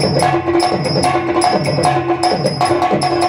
Thank you.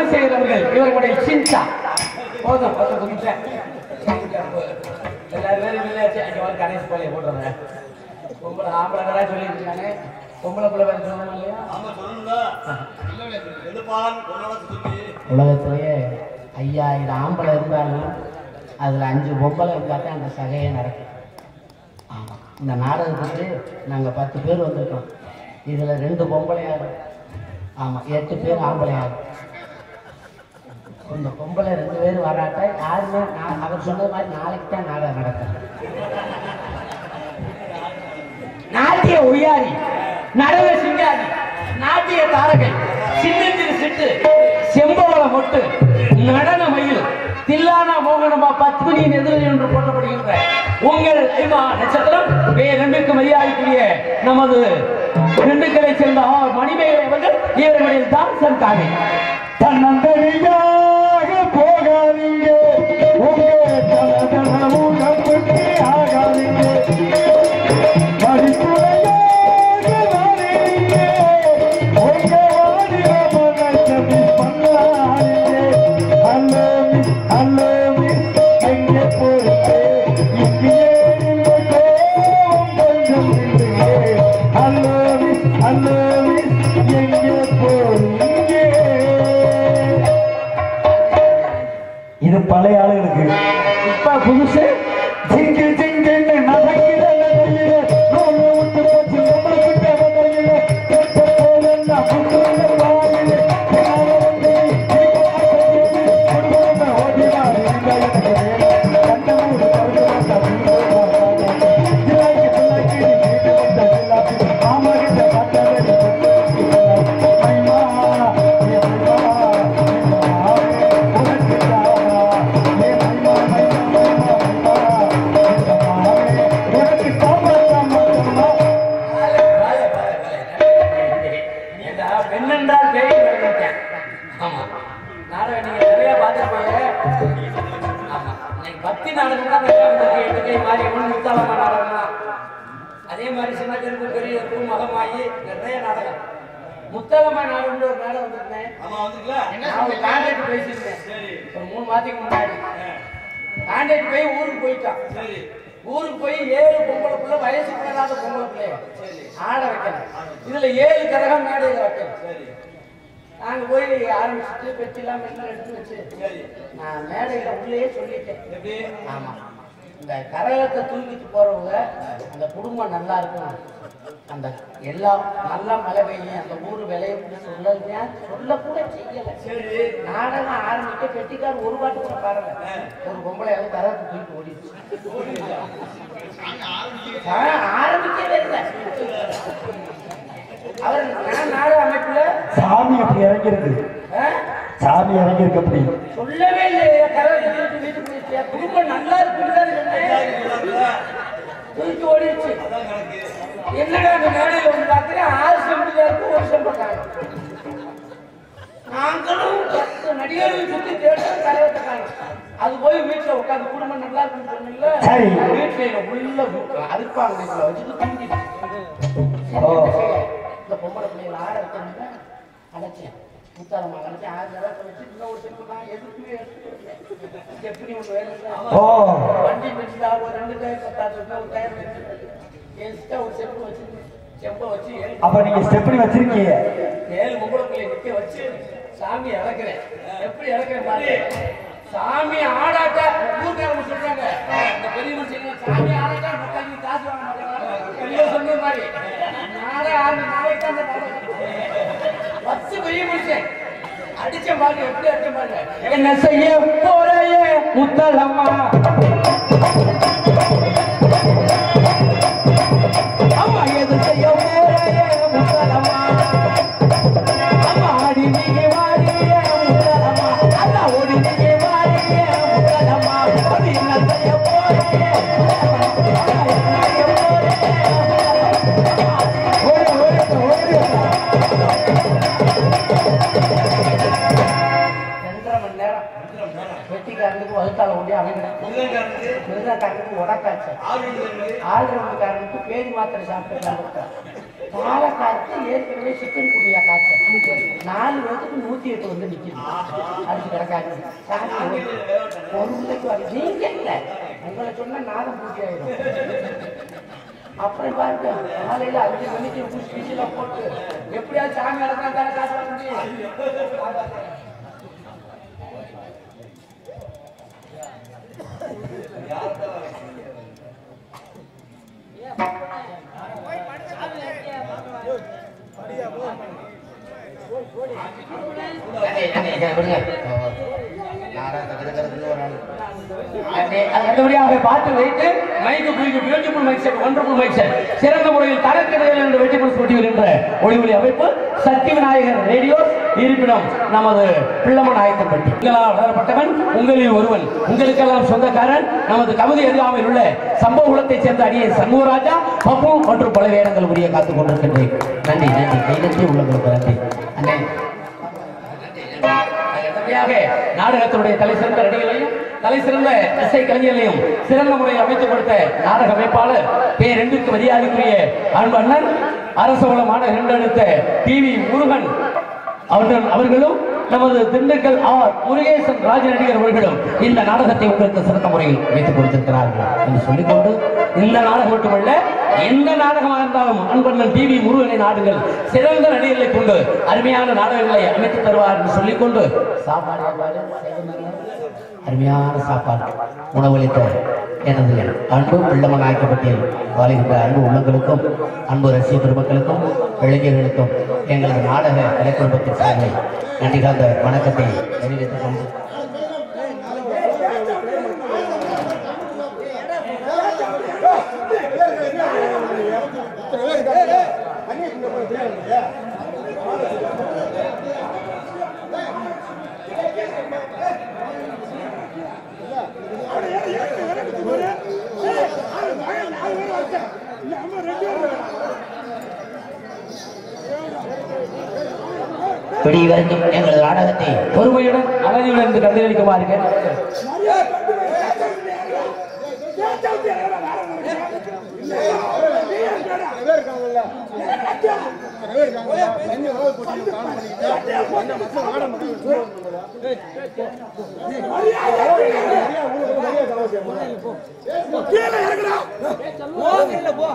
Gnanasekar அவர்கள் இவர்களுடைய சின்சா போதும் பத்து எல்லாரும் இல்லையாச்சு அங்கே வந்து கணேஷ் பாலியை போட்டுறேன் பொம்பளை ஆம்பளை கடை சொல்லியிருக்காங்க பொம்பளை பிள்ளை வேறு சொல்லணும் இல்லையா? உலகத்திலேயே ஐயாயிரம் ஆம்பளை இருந்தாலும் அதில் அஞ்சு பொம்பளை இருந்தால் தான் அந்த சகையே நடக்கும். ஆமாம் இந்த நாடகத்துக்கு நாங்கள் பத்து பேர் வந்திருக்கோம். இதில் ரெண்டு பொம்பளையாரு. ஆமாம் எட்டு பேர் ஆம்பளையாரு. இந்த பொம்பளை ரெண்டு பேர் வராட்டா யாருமே நான் அவர் சொன்னது மாதிரி நாளைக்கு தான் நாடகம் நடக்கும். நாட்டிய உயாரி நடன சிங்காரி நாட்டிய தாரகை சின்னஞ்சிறு சிட்டு செம்பவள மொட்டு நடன மயில் தில்லானா மோகனமா பத்மினியின் எதிரில் என்று போட்டப்படுகின்ற உங்கள் ஐமா நட்சத்திரம் வேறெண்டுக்கு மரியாதைக்குரிய நமது திண்டுக்கலை சேர்ந்த மணிமேகலை அவர்கள் இவர்களுடைய தாசன் காவி தன்னந்தனியாக போகாதீங்க உங்க தனதனமும் நம்பிக்கை ஆகாதீங்க மடித்துணையாக வாழீங்க உங்க வாடின பழைய ஆளுகளுக்கு இப்ப புதுசு பெண்ணென்றால் பேய் வருகிறேன். ஆமா. நாடகம் நீங்க நிறைய பார்த்திருப்பீங்க. ஆமா. இன்னைக்கு பக்தி நாடகம் தான் மாரியம்மன், முத்தாலம்மா நாடகம் தான். அதே மாதிரி சின்ன பெரிய கருப்பு மகமாயி நிறைய நாடகம். முத்தலம்மா நாடகம்னு ஒரு நாடகம் வந்திருந்தேன். நான் ஒரு கான்ட்ராக்ட் பேசியிருந்தேன் ஒரு மூணு மாதத்துக்கு முன்னாடி. கான்ட்ராக்ட் போய் ஊருக்கு போயிட்டான். ஊருக்கு போய் ஏழு பொம்பளை பிள்ளை வயசு பிள்ளைலாத பொம்பளை பிள்ளைய. ஆட வைக்கணும். இதுல ஏழு கரகம் மேடையில வைக்கணும். நாங்க போய் ஆரம்பிச்சுட்டு பெட்டிலாம் மெல்லாம் எடுத்து வச்சு நான் மேடையில உள்ளே சொல்லிட்டேன். ஆமா. இந்த கரகத்தை தூக்கிட்டு போறவங்க அந்த குடும்பம் நல்லா இருக்கும் அந்த எல்லாம் நல்லா மழை பெய்யும் அந்த ஊர் விளையும் சொல்லல சொல்ல கூட செய்யல. நாடகம் ஆரம்பிக்க பெட்டிக்கார் ஒரு பாட்டு கூட பாருங்க ஒரு பொம்பளை வந்து கரகத்தை தூக்கிட்டு ஓடிடுச்சு. ஆரம்பிக்கவே இல்லை அவர் நான் நாடக அமைப்புல சாமி அப்படி இறங்கிருக்கு சாமி இறங்கிருக்கு அப்படி. சொல்லவே இல்லையே குடும்பம் நல்லா. தூக்கி ஓடிடுச்சு. என்னடா அந்த மேடையில் வந்து பார்க்கிறேன்? ஆறு செம்பில் இருக்கு ஒரு செம்பக்காங்க நாங்களும் நடிகர்கள் சுத்தி கரகத்தை காணோம். அது போய் வீட்டுல உட்காந்து குடும்பம் நல்லா இருக்குன்னு. வீட்டுல உள்ள இதுல வச்சுட்டு தூங்கிடுச்சு ஓ. இந்த பொம்பளை பிள்ளைகளை ஆட வைக்கணும்னா அழைச்சேன். முத்தாரம்மா அழைச்சி ஆறு நேரம் வச்சு இன்னும் ஒரு செப்பு நான் எதுக்குமே வரல. எப்படி ஒன்று வேணும் வண்டி வச்சுட்டா ஒரு ரெண்டு டயர் பத்தாது ஒரு டயர் வச்சு எக்ஸ்ட்ரா ஒரு செப்பு வச்சிருந்தேன் செம்ப வச்சு அப்ப நீங்க ஸ்டெப்னி வச்சிருக்கீங்க. ஏழு பிள்ளை நிக்க வச்சு சாமி இறக்குறேன் எப்படி இறக்குறேன் பாரு சாமி ஆடாட்ட ஊர்க்காரங்க சொல்றாங்க. இந்த பெரிய மனுஷங்க சாமி ஆடாட்டா மக்களுக்கு காசு வாங்க மாட்டாங்க சொன்ன மாதிரி. நாளை ஆறு நாளைக்கு தான் பெரிய மனுஷன். அடிச்ச பாருங்க எப்படி அடிச்ச பாருங்க என்ன செய்ய போறையே முத்தலம்மா? வெட்டிக்காரனுக்கு வகுத்தால கொண்டே அமைக்கிறேன் மிருதக்காரனுக்கு உடக்காச்சு ஆளுநருக்காரனுக்கு பேதி மாத்திரை சாப்பிட்டு பாலக்காருக்கு ஏற்கனவே சிக்கன் குடியா காய்ச்சல். நாலு பேருக்கு நூத்தி எட்டு வந்து நிக்குது. அடிச்சு கிடக்காது பொருளைக்கு வர நீங்க இல்ல உங்களை சொன்னா நாதம் பூஜை ஆயிடும் அப்புறம் பாருங்க காலையில அஞ்சு மணிக்கு ஸ்பீச்சில் போட்டு எப்படியாவது சாமி தானே காசு பாட்டு வைத்து மைக்கு beautiful mic set mic set சிறந்த முறையில் தரக்கிடையில் என்று வெற்றி போட்டி வருகின்ற ஒளி ஒளி அமைப்பு சக்தி விநாயகர் ரேடியோ இருப்பிடம் நமது பிள்ளமன் ஆயத்தம்பட்டி உங்களால் வளரப்பட்டவன் உங்களில் ஒருவன் உங்களுக்கெல்லாம் சொந்தக்காரன் நமது கவிதை அறியாமல் உள்ள சம்பவ குலத்தைச் சேர்ந்த அடியை சண்முகராஜா பப்பு மற்றும் பல வேடங்கள் உரிய காத்துக் கொண்டிருக்கின்றேன் நன்றி நன்றி நன்றி அண்ணே அடுத்தபடியாக நாடகத்தினுடைய தலை சிறந்த நடிகர்களையும் தலை சிறந்த இசை கலைஞர்களையும் சிறந்த முறையில் அமைத்துக் கொடுத்த நாடக அமைப்பாளர் பேரெண்டுக்கு மரியாதைக்குரிய அன்பு அண்ணன் அரசு வளமான இரண்டெடுத்த டிவி முருகன் அவர்கள் அவர்களும் நமது திண்டுக்கல் ஆர் முருகேசன் ராஜ நடிகர் அவர்களும் இந்த நாடகத்தை உங்களுக்கு சிறந்த முறையில் அமைத்துக் கொடுத்திருக்கிறார்கள் என்று சொல்லிக்கொண்டு இந்த நாடகம் மட்டுமல்ல எந்த நாடகமாக இருந்தாலும் அன்பண்ணன் டிவி முருகனை நாடுகள் சிறந்த நடிகர்களை கொண்டு அருமையான நாடகங்களை அமைத்து தருவார் என்று சொல்லிக்கொண்டு சாப்பாடு அருமையான சாப்பாடு உணவளித்த எனது அன்பு பிள்ளமன் ஆக்கப்பட்டியல் வாழ்கின்ற அன்பு உள்ளங்களுக்கும் அன்பு ரசிக பெருமக்களுக்கும் இளைஞர்களுக்கும் எங்களது நாடக கலைக்குடும்பத்தின் சார்பில் நன்றி காந்த வணக்கத்தை தெரிவித்துக் கொண்டு வெளிவருந்தும் எங்களது நாடகத்தை பொறுமையுடன் அமைதியுடன் இருந்து கண்டுகளிக்குமாறு கேட்டு ரொம்ப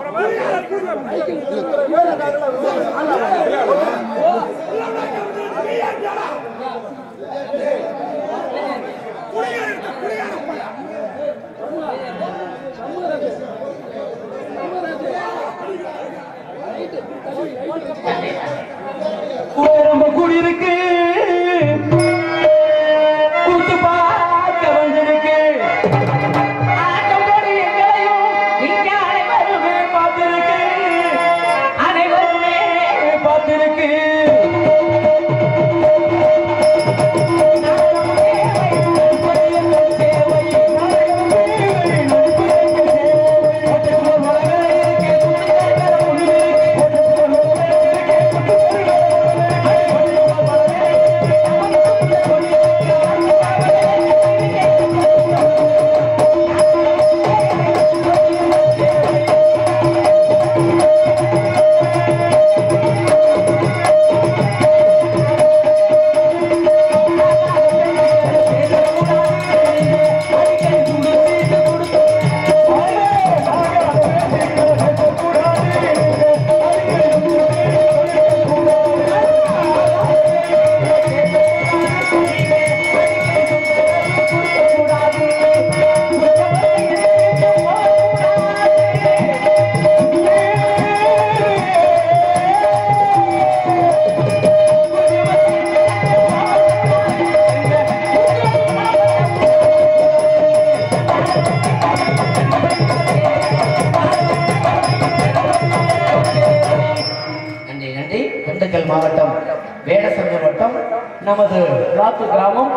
நமது கிராமம்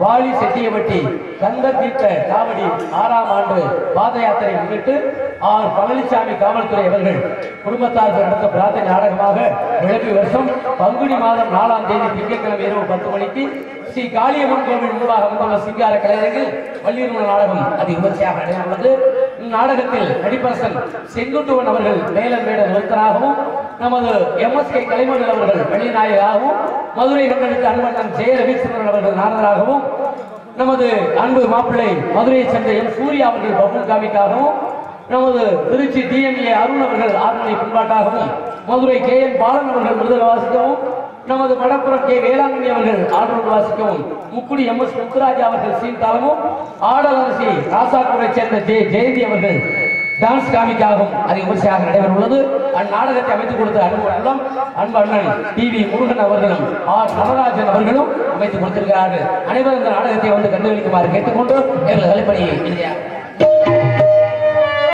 வாலி செட்டியவட்டி கந்த தீர்த்த காவடி ஆறாம் ஆண்டு பாத யாத்திரை முன்னிட்டு ஆர். பழனிசாமி காவல்துறை அவர்கள் குடும்பத்தார் நடத்த பிரார்த்தனை நாடகமாக விளக்கு வருஷம் பங்குனி மாதம் நாலாம் தேதி திங்கட்கிழமை இரவு பத்து மணிக்கு ஸ்ரீ காளியம்மன் கோவில் முன்பாக வந்துள்ள சிங்கார கலைஞர்கள் வள்ளியூர் நாடகம் அது விமர்சையாக நடைபெறுகிறது இந்நாடகத்தில் நடிப்பரசன் செங்குட்டுவன் அவர்கள் வேலன் வேட நிறுத்தராகவும் நமது எம்எஸ்கே கலைமகள் அவர்கள் வெளிநாயகாகவும் மதுரை கண்டெடுத்த அன்பண்ணன் ஜெய ரவிச்சந்திரன் அவர்கள் நாரதராகவும் நமது அன்பு மாப்பிள்ளை மதுரையை சேர்ந்த எம் சூர்யா அவர்கள் பபுல் காமிக்காகவும் நமது திருச்சி டிஎம்ஏ அருண் அவர்கள் ஆர்மனை பின்பாட்டாகவும் மதுரை கே என் பாலன் அவர்கள் மிருதக வாசிக்கவும் நமது வடப்புறம் கே வேளாங்கண்ணி அவர்கள் ஆடலோடு வாசிக்கவும் முக்குடி எம் எஸ் முத்துராஜ் அவர்கள் சீன்தாளமும் அரசி ராசாக்கூரை சேர்ந்த ஜெய ஜெயந்தி அவர்கள் டான்ஸ் காமிக்காகவும் அது விமர்சையாக நடைபெற உள்ளது அந்நாடகத்தை அமைத்துக் கொடுத்த அன்பு உள்ளம் அன்பு அண்ணன் டி வி முருகன் அவர்களும் ஆர் நடராஜன் அவர்களும் அமைத்துக் கொடுத்திருக்கிறார்கள். அனைவரும் இந்த நாடகத்தை வந்து கண்டுகளிக்குமாறு கேட்டுக்கொண்டு எங்கள் கலைப்பணியை இறுதியாக